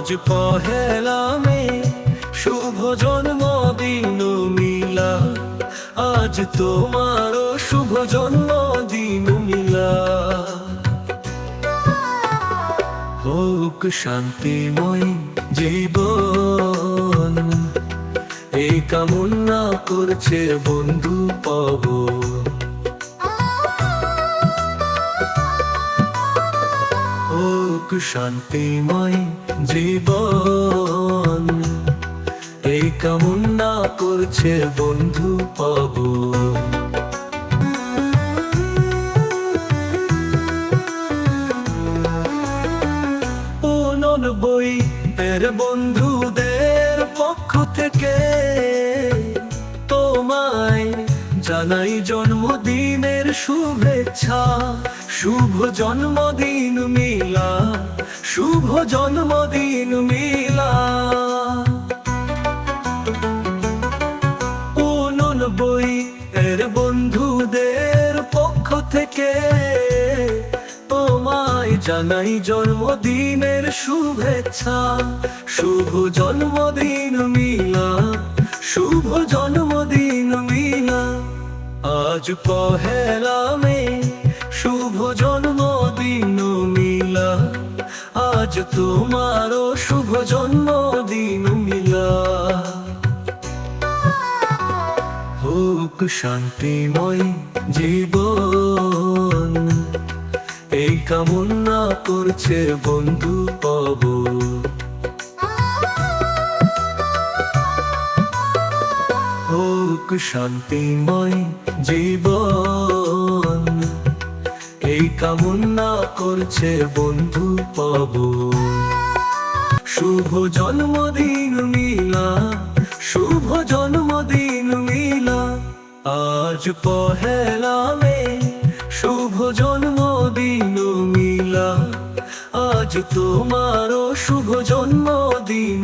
আজ পহেলা মে, শুভ জন্মদিন মিলা আজ তোমার শুভ জন্মদিন মিলা হোক শান্তিময় জীবন, এই কামনা করছে বন্ধু পবন। হোক শান্তিময় জীবন। এই কামনা করছে বন্ধু পাব। বই এর বন্ধুদের পক্ষ থেকে তোমায় জানাই জন্মদিনের শুভেচ্ছা। শুভ জন্মদিন মিলা, শুভ জন্মদিন মিলা। উননব্বই এর বন্ধুদের পক্ষ থেকে তোমায় জানাই জন্মদিনের শুভেচ্ছা। শুভ জন্মদিন মিলা, শুভ জন্মদিন মিলা। আজ পহেলা মে শুভ জন্মদিন মিলা আজ তোমারও শুভ জন্মদিন মিলা হোক শান্তিময় জীবন, এই কামনা করছে বন্ধু পাব হোক শান্তিময় জীবন কামনা করছে বন্ধু পাব। শুভ জন্মদিন মিলা, শুভ জন্মদিন মিলা। আজ পহেলা মে শুভ জন্মদিন মিলা। আজ তোমারও শুভ জন্মদিন